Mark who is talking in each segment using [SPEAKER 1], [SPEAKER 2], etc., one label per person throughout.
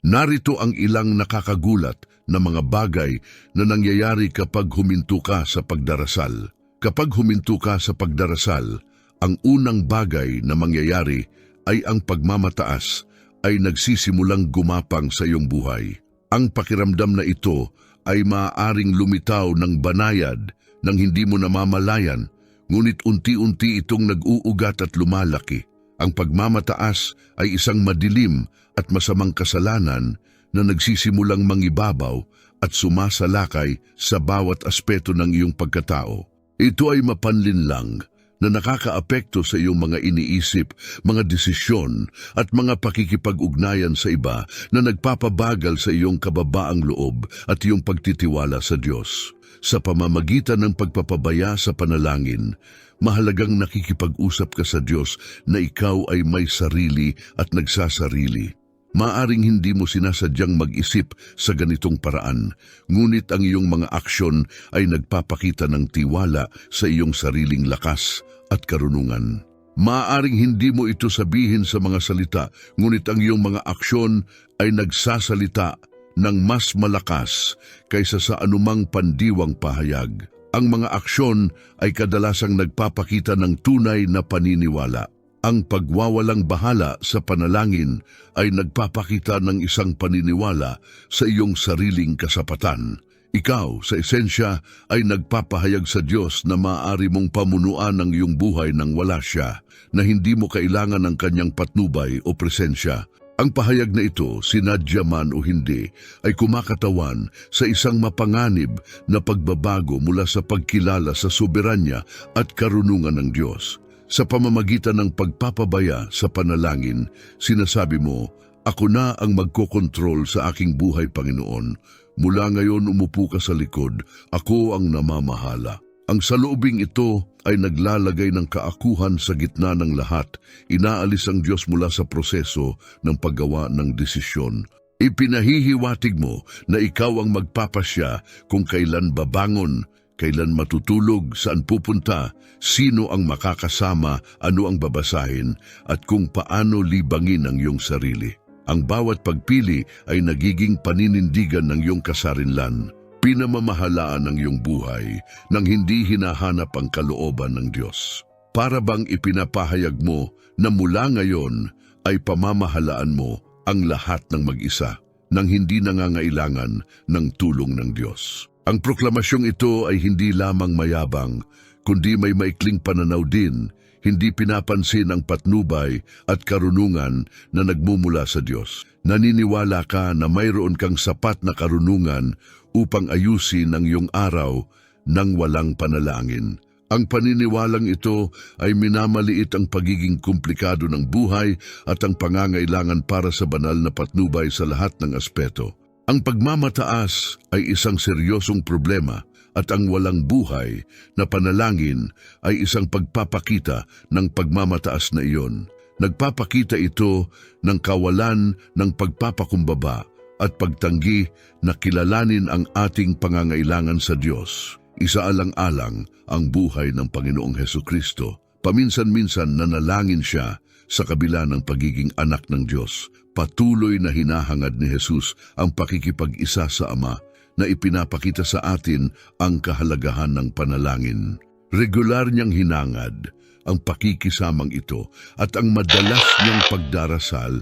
[SPEAKER 1] Narito ang ilang nakakagulat na mga bagay na nangyayari kapag huminto ka sa pagdarasal. Kapag huminto ka sa pagdarasal, ang unang bagay na mangyayari ay ang pagmamataas ay nagsisimulang gumapang sa iyong buhay. Ang pakiramdam na ito ay maaaring lumitaw ng banayad nang hindi mo namamalayan, ngunit unti-unti itong nag-uugat at lumalaki. Ang pagmamataas ay isang madilim at masamang kasalanan na nagsisimulang mangibabaw at sumasalakay sa bawat aspeto ng iyong pagkatao. Ito ay mapanlinlang na nakakaapekto sa iyong mga iniisip, mga desisyon at mga pakikipag-ugnayan sa iba na nagpapabagal sa iyong kababaang loob at iyong pagtitiwala sa Diyos. Sa pamamagitan ng pagpapabaya sa panalangin, mahalagang nakikipag-usap ka sa Diyos na ikaw ay may sarili at nagsasarili. Maaring hindi mo sinasadyang mag-isip sa ganitong paraan, ngunit ang iyong mga aksyon ay nagpapakita ng tiwala sa iyong sariling lakas at karunungan. Maaring hindi mo ito sabihin sa mga salita, ngunit ang iyong mga aksyon ay nagsasalita ng mas malakas kaysa sa anumang pandiwang pahayag. Ang mga aksyon ay kadalasang nagpapakita ng tunay na paniniwala. Ang pagwawalang bahala sa panalangin ay nagpapakita ng isang paniniwala sa iyong sariling kasapatan. Ikaw, sa esensya, ay nagpapahayag sa Diyos na maaari mong pamunuan ang iyong buhay nang wala siya, na hindi mo kailangan ng kanyang patnubay o presensya. Ang pahayag na ito, sinadya man o hindi, ay kumakatawan sa isang mapanganib na pagbabago mula sa pagkilala sa soberanya at karunungan ng Diyos. Sa pamamagitan ng pagpapabaya sa panalangin, sinasabi mo, Ako na ang magkokontrol sa aking buhay, Panginoon. Mula ngayon umupo ka sa likod, ako ang namamahala. Ang saloobing ito ay naglalagay ng kaakuhan sa gitna ng lahat. Inaalis ang Diyos mula sa proseso ng paggawa ng desisyon. Ipinahihiwatig mo na ikaw ang magpapasya kung kailan babangon, kailan matutulog, saan pupunta, sino ang makakasama, ano ang babasahin, at kung paano libangin ang iyong sarili. Ang bawat pagpili ay nagiging paninindigan ng iyong kasarinlan, pinamamahalaan ng iyong buhay nang hindi hinahanap ang kalooban ng Diyos. Para bang ipinapahayag mo na mula ngayon ay pamamahalaan mo ang lahat ng mag-isa nang hindi nangangailangan ng tulong ng Diyos. Ang proklamasyong ito ay hindi lamang mayabang, kundi may maikling pananaw din hindi pinapansin ang patnubay at karunungan na nagmumula sa Diyos. Naniniwala ka na mayroon kang sapat na karunungan upang ayusin ang iyong araw nang walang panalangin. Ang paniniwalang ito ay minamaliit ang pagiging komplikado ng buhay at ang pangangailangan para sa banal na patnubay sa lahat ng aspeto. Ang pagmamataas ay isang seryosong problema at ang walang buhay na panalangin ay isang pagpapakita ng pagmamataas na iyon. Nagpapakita ito ng kawalan ng pagpapakumbaba at pagtanggi na kilalanin ang ating pangangailangan sa Diyos. Isaalang-alang ang buhay ng Panginoong Heso Kristo. Paminsan-minsan nanalangin siya sa kabila ng pagiging anak ng Diyos. Patuloy na hinahangad ni Jesus ang pakikipag-isa sa Ama na ipinapakita sa atin ang kahalagahan ng panalangin. Regular niyang hinangad ang pakikisamang ito at ang madalas niyang pagdarasal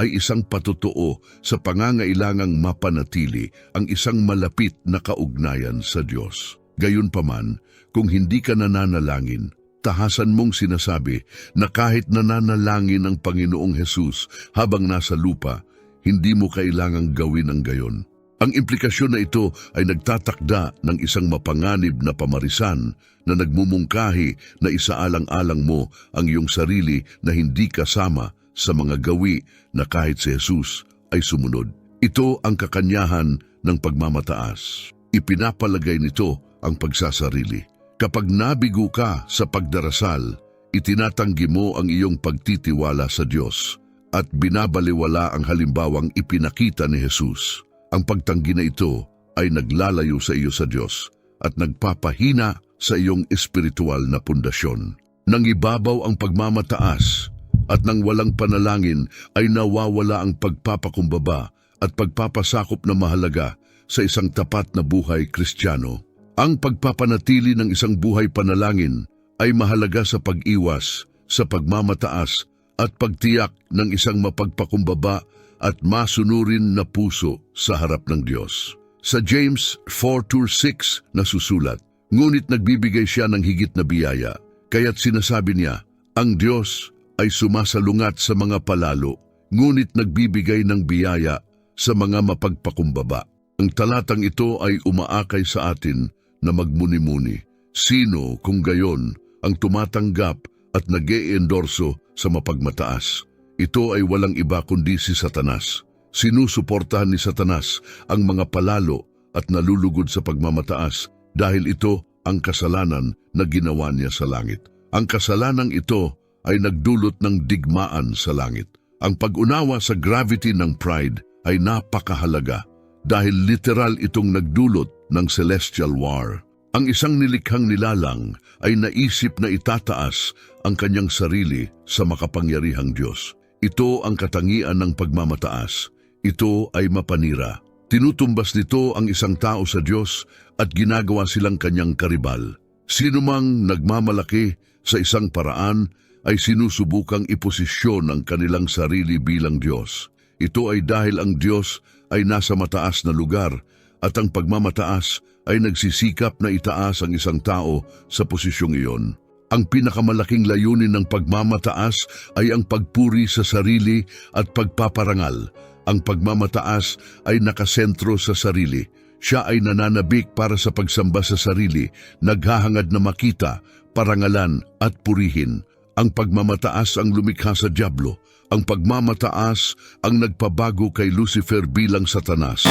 [SPEAKER 1] ay isang patotoo sa pangangailangang mapanatili ang isang malapit na kaugnayan sa Diyos. Gayunpaman, kung hindi ka nananalangin, tahasan mong sinasabi na kahit nananalangin ang Panginoong Hesus habang nasa lupa, hindi mo kailangang gawin ang gayon. Ang implikasyon na ito ay nagtatakda ng isang mapanganib na pamarisan na nagmumungkahi na isaalang-alang mo ang iyong sarili na hindi kasama sa mga gawi na kahit si Jesus ay sumunod. Ito ang kakanyahan ng pagmamataas. Ipinapalagay nito ang pagsasarili. Kapag nabigo ka sa pagdarasal, itinatanggi mo ang iyong pagtitiwala sa Diyos at binabaliwala ang halimbawang ipinakita ni Jesus. Ang pagtanggi na ito ay naglalayo sa iyo sa Diyos at nagpapahina sa iyong espiritual na pundasyon. Nang ibabaw ang pagmamataas at nang walang panalangin ay nawawala ang pagpapakumbaba at pagpapasakop na mahalaga sa isang tapat na buhay kristyano. Ang pagpapanatili ng isang buhay panalangin ay mahalaga sa pag-iwas, sa pagmamataas at pagtiyak ng isang mapagpakumbaba at masunurin na puso sa harap ng Diyos. Sa James 4.6 nasusulat, Ngunit nagbibigay siya ng higit na biyaya, kaya't sinasabi niya, ang Diyos ay sumasalungat sa mga palalo, ngunit nagbibigay ng biyaya sa mga mapagpakumbaba. Ang talatang ito ay umaakay sa atin na magmuni-muni. Sino kung gayon ang tumatanggap at nag endorso sa mapagmataas? Ito ay walang iba kundi si Satanas. Sinusuportahan ni Satanas ang mga palalo at nalulugod sa pagmamataas dahil ito ang kasalanan na ginawa niya sa langit. Ang kasalanang ito ay nagdulot ng digmaan sa langit. Ang pag-unawa sa gravity ng pride ay napakahalaga dahil literal itong nagdulot ng celestial war. Ang isang nilikhang nilalang ay naisip na itataas ang kanyang sarili sa makapangyarihang Diyos. Ito ang katangian ng pagmamataas. Ito ay mapanira. Tinutumbas nito ang isang tao sa Diyos at ginagawa silang kanyang karibal. Sino mang nagmamalaki sa isang paraan ay sinusubukang iposisyon ang kanilang sarili bilang Diyos. Ito ay dahil ang Diyos ay nasa mataas na lugar at ang pagmamataas ay nagsisikap na itaas ang isang tao sa posisyong iyon. Ang pinakamalaking layunin ng pagmamataas ay ang pagpuri sa sarili at pagpaparangal. Ang pagmamataas ay nakasentro sa sarili. Siya ay nananabik para sa pagsamba sa sarili, naghahangad na makita, parangalan at purihin. Ang pagmamataas ang lumikha sa Diablo. Ang pagmamataas ang nagpabago kay Lucifer bilang satanas,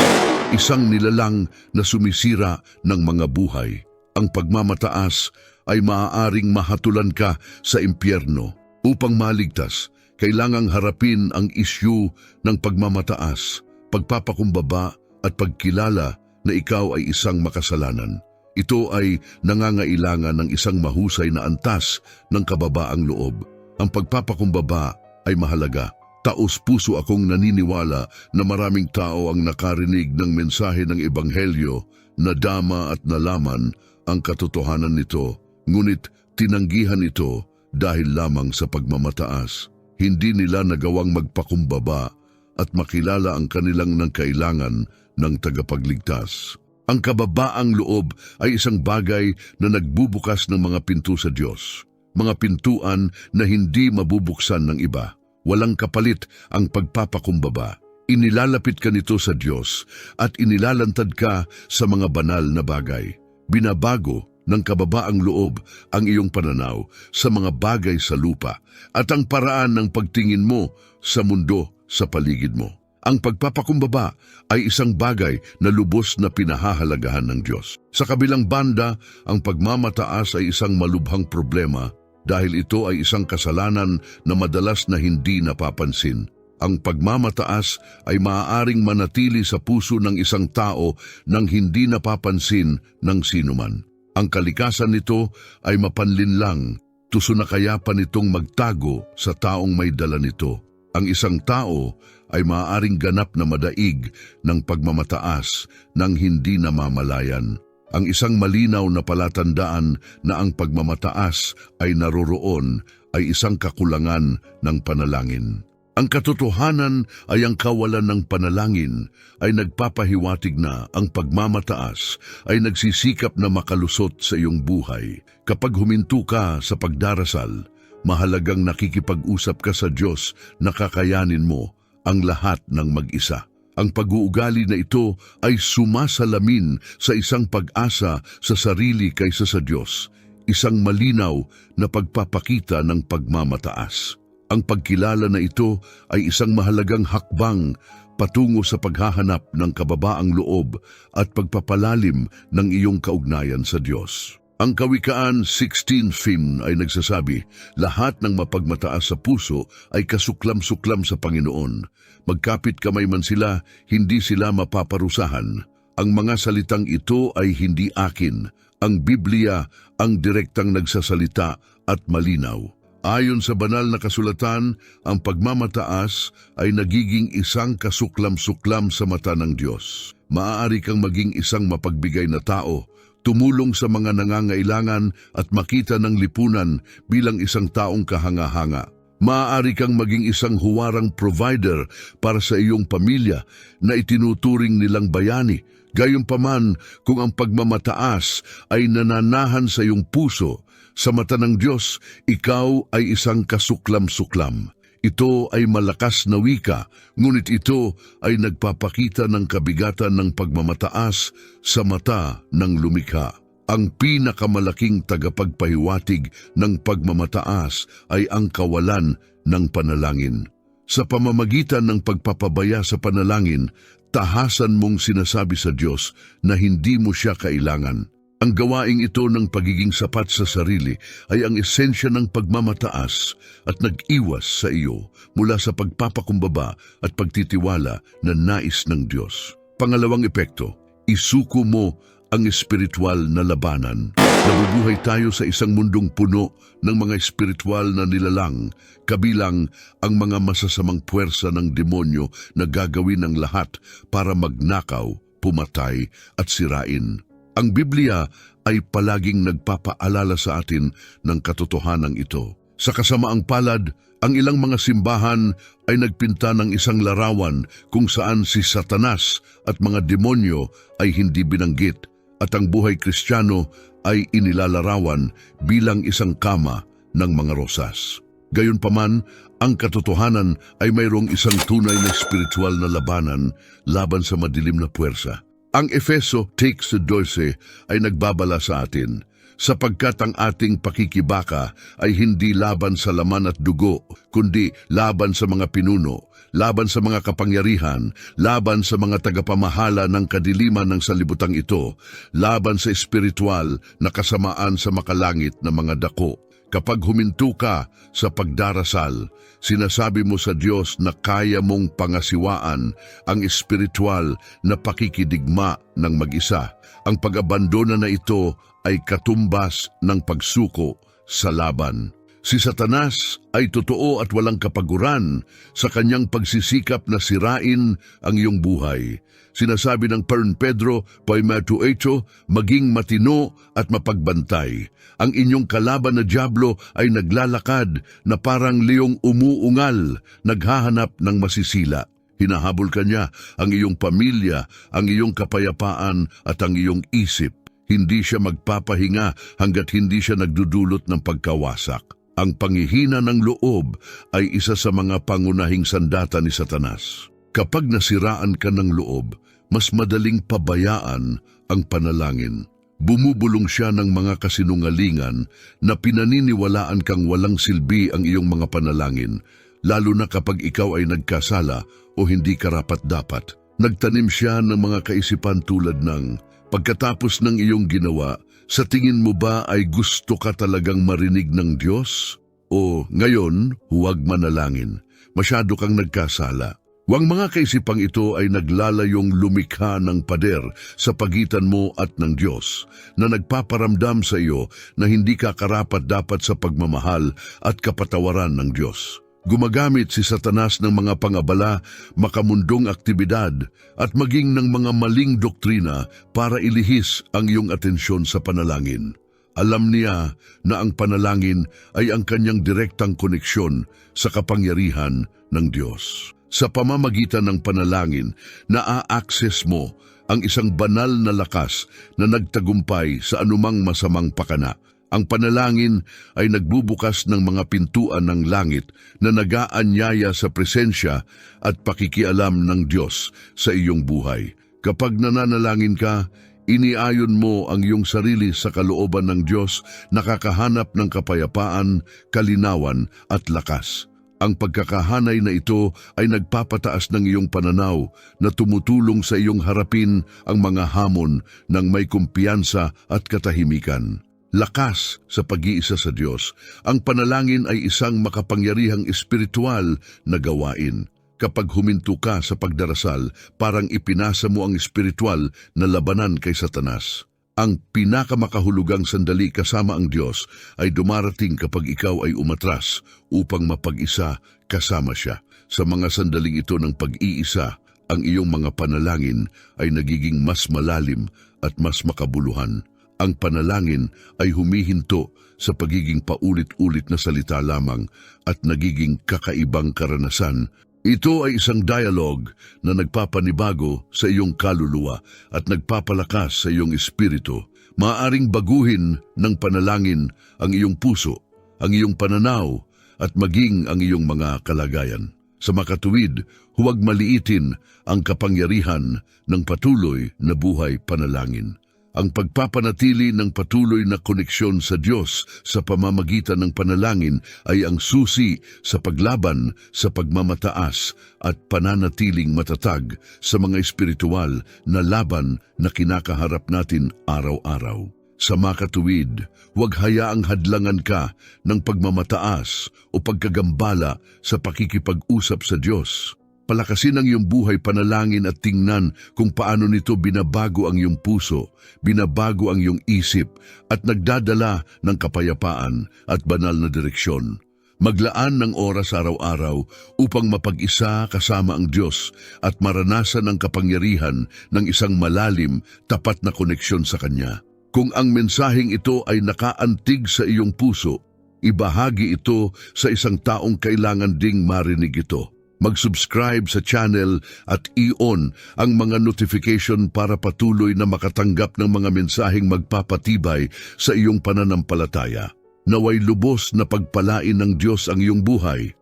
[SPEAKER 1] isang nilalang na sumisira ng mga buhay. Ang pagmamataas ay maaaring mahatulan ka sa impyerno. Upang maligtas, kailangang harapin ang isyu ng pagmamataas, pagpapakumbaba at pagkilala na ikaw ay isang makasalanan. Ito ay nangangailangan ng isang mahusay na antas ng kababaang loob. Ang pagpapakumbaba ay mahalaga. Taos puso akong naniniwala na maraming tao ang nakarinig ng mensahe ng Ebanghelyo, nadama at nalaman ang katotohanan nito, ngunit tinanggihan ito dahil lamang sa pagmamataas. Hindi nila nagawang magpakumbaba at makilala ang kanilang nang kailangan ng tagapagligtas. Ang kababaang loob ay isang bagay na nagbubukas ng mga pinto sa Diyos. Mga pintuan na hindi mabubuksan ng iba. Walang kapalit ang pagpapakumbaba. Inilalapit ka nito sa Diyos at inilalantad ka sa mga banal na bagay. Binabago ng kababaang loob ang iyong pananaw sa mga bagay sa lupa at ang paraan ng pagtingin mo sa mundo sa paligid mo. Ang pagpapakumbaba ay isang bagay na lubos na pinahahalagahan ng Diyos. Sa kabilang banda, ang pagmamataas ay isang malubhang problema dahil ito ay isang kasalanan na madalas na hindi napapansin. Ang pagmamataas ay maaaring manatili sa puso ng isang tao nang hindi napapansin ng sinuman. Ang kalikasan nito ay mapanlinlang, tuso na kaya pa nitong magtago sa taong may dala nito. Ang isang tao ay maaaring ganap na madaig ng pagmamataas nang hindi namamalayan. Ang isang malinaw na palatandaan na ang pagmamataas ay naroroon ay isang kakulangan ng panalangin. Ang katotohanan ay ang kawalan ng panalangin ay nagpapahiwatig na ang pagmamataas ay nagsisikap na makalusot sa iyong buhay. Kapag huminto ka sa pagdarasal, mahalagang nakikipag-usap ka sa Diyos na kakayanin mo ang lahat ng mag-isa. Ang pag-uugali na ito ay sumasalamin sa isang pag-asa sa sarili kaysa sa Diyos, isang malinaw na pagpapakita ng pagmamataas. Ang pagkilala na ito ay isang mahalagang hakbang patungo sa paghahanap ng kababaang loob at pagpapalalim ng iyong kaugnayan sa Diyos. Ang Kawikaan 16.15 ay nagsasabi, lahat ng mapagmataas sa puso ay kasuklam-suklam sa Panginoon. Magkapit kamay man sila, hindi sila mapaparusahan. Ang mga salitang ito ay hindi akin. Ang Biblia ang direktang nagsasalita at malinaw. Ayon sa banal na kasulatan, ang pagmamataas ay nagiging isang kasuklam-suklam sa mata ng Diyos. Maaari kang maging isang mapagbigay na tao, tumulong sa mga nangangailangan at makita ng lipunan bilang isang taong kahanga-hanga. Maaari kang maging isang huwarang provider para sa iyong pamilya na itinuturing nilang bayani. Gayunpaman, kung ang pagmamataas ay nananahan sa iyong puso, sa mata ng Diyos, ikaw ay isang kasuklam-suklam. Ito ay malakas na wika, ngunit ito ay nagpapakita ng kabigatan ng pagmamataas sa mata ng lumikha. Ang pinakamalaking tagapagpahiwatig ng pagmamataas ay ang kawalan ng panalangin. Sa pamamagitan ng pagpapabaya sa panalangin, tahasan mong sinasabi sa Diyos na hindi mo siya kailangan. Ang gawaing ito ng pagiging sapat sa sarili ay ang esensya ng pagmamataas at nag-iwas sa iyo mula sa pagpapakumbaba at pagtitiwala na nais ng Diyos. Pangalawang epekto, isuko mo ang espiritual na labanan. Nabubuhay tayo sa isang mundong puno ng mga espiritual na nilalang, kabilang ang mga masasamang puwersa ng demonyo na gagawin ng lahat para magnakaw, pumatay at sirain. Ang Biblia ay palaging nagpapaalala sa atin ng katotohanan ito. Sa kasamaang palad, ang ilang mga simbahan ay nagpinta ng isang larawan kung saan si Satanas at mga demonyo ay hindi binanggit at ang buhay kristyano ay inilalarawan bilang isang kama ng mga rosas. Gayunpaman, ang katotohanan ay mayroong isang tunay na spiritual na labanan laban sa madilim na puwersa. Ang Efeso takes 12 ay nagbabala sa atin, sapagkat ang ating pakikibaka ay hindi laban sa laman at dugo, kundi laban sa mga pinuno, laban sa mga kapangyarihan, laban sa mga tagapamahala ng kadiliman ng salibutang ito, laban sa espiritual na kasamaan sa makalangit na mga dako. Kapag huminto ka sa pagdarasal, sinasabi mo sa Diyos na kaya mong pangasiwaan ang espiritual na pakikidigma ng mag-isa. Ang pag-abandona na ito ay katumbas ng pagsuko sa laban. Si Satanas ay totoo at walang kapaguran sa kanyang pagsisikap na sirain ang iyong buhay. Sinasabi ng Pern Pedro, Poimetu Echo, maging matino at mapagbantay. Ang inyong kalaban na Diablo ay naglalakad na parang liyong umuungal, naghahanap ng masisila. Hinahabol ka niya ang iyong pamilya, ang iyong kapayapaan at ang iyong isip. Hindi siya magpapahinga hanggat hindi siya nagdudulot ng pagkawasak. Ang pangihina ng loob ay isa sa mga pangunahing sandata ni Satanas. Kapag nasiraan ka ng loob, mas madaling pabayaan ang panalangin. Bumubulong siya ng mga kasinungalingan na pinaniniwalaan kang walang silbi ang iyong mga panalangin, lalo na kapag ikaw ay nagkasala o hindi karapat-dapat. Nagtanim siya ng mga kaisipan tulad ng, pagkatapos ng iyong ginawa, sa tingin mo ba ay gusto ka talagang marinig ng Diyos? O ngayon, huwag manalangin. Masyado kang nagkasala. Wang mga kaisipang ito ay naglalayong lumikha ng pader sa pagitan mo at ng Diyos na nagpaparamdam sa iyo na hindi ka karapat dapat sa pagmamahal at kapatawaran ng Diyos. Gumagamit si Satanas ng mga pangabala, makamundong aktibidad at maging ng mga maling doktrina para ilihis ang iyong atensyon sa panalangin. Alam niya na ang panalangin ay ang kanyang direktang koneksyon sa kapangyarihan ng Diyos. Sa pamamagitan ng panalangin, naa-access mo ang isang banal na lakas na nagtagumpay sa anumang masamang pakana. Ang panalangin ay nagbubukas ng mga pintuan ng langit na nagaanyaya sa presensya at pakikialam ng Diyos sa iyong buhay. Kapag nananalangin ka, iniayon mo ang iyong sarili sa kalooban ng Diyos, nakakahanap ng kapayapaan, kalinawan at lakas. Ang pagkakahanay na ito ay nagpapataas ng iyong pananaw na tumutulong sa iyong harapin ang mga hamon ng may kumpiyansa at katahimikan. Lakas sa pag-iisa sa Diyos, ang panalangin ay isang makapangyarihang espiritual na gawain. Kapag huminto ka sa pagdarasal, parang ipinasa mo ang espiritual na labanan kay Satanas. Ang pinakamakahulugang sandali kasama ang Diyos ay dumarating kapag ikaw ay umatras upang mapag-isa kasama siya. Sa mga sandaling ito ng pag-iisa, ang iyong mga panalangin ay nagiging mas malalim at mas makabuluhan. Ang panalangin ay humihinto sa pagiging paulit-ulit na salita lamang at nagiging kakaibang karanasan ito ay isang dialogue na nagpapanibago sa iyong kaluluwa at nagpapalakas sa iyong espiritu. Maaring baguhin ng panalangin ang iyong puso, ang iyong pananaw at maging ang iyong mga kalagayan. Sa makatuwid, huwag maliitin ang kapangyarihan ng patuloy na buhay panalangin. Ang pagpapanatili ng patuloy na koneksyon sa Diyos sa pamamagitan ng panalangin ay ang susi sa paglaban sa pagmamataas at pananatiling matatag sa mga espiritual na laban na kinakaharap natin araw-araw. Sa makatuwid, huwag hayaang hadlangan ka ng pagmamataas o pagkagambala sa pakikipag-usap sa Diyos. Palakasin ang iyong buhay panalangin at tingnan kung paano nito binabago ang iyong puso, binabago ang iyong isip at nagdadala ng kapayapaan at banal na direksyon. Maglaan ng oras araw-araw upang mapag-isa kasama ang Diyos at maranasan ang kapangyarihan ng isang malalim, tapat na koneksyon sa Kanya. Kung ang mensaheng ito ay nakaantig sa iyong puso, ibahagi ito sa isang taong kailangan ding marinig ito mag-subscribe sa channel at i-on ang mga notification para patuloy na makatanggap ng mga mensaheng magpapatibay sa iyong pananampalataya. Naway lubos na pagpalain ng Diyos ang iyong buhay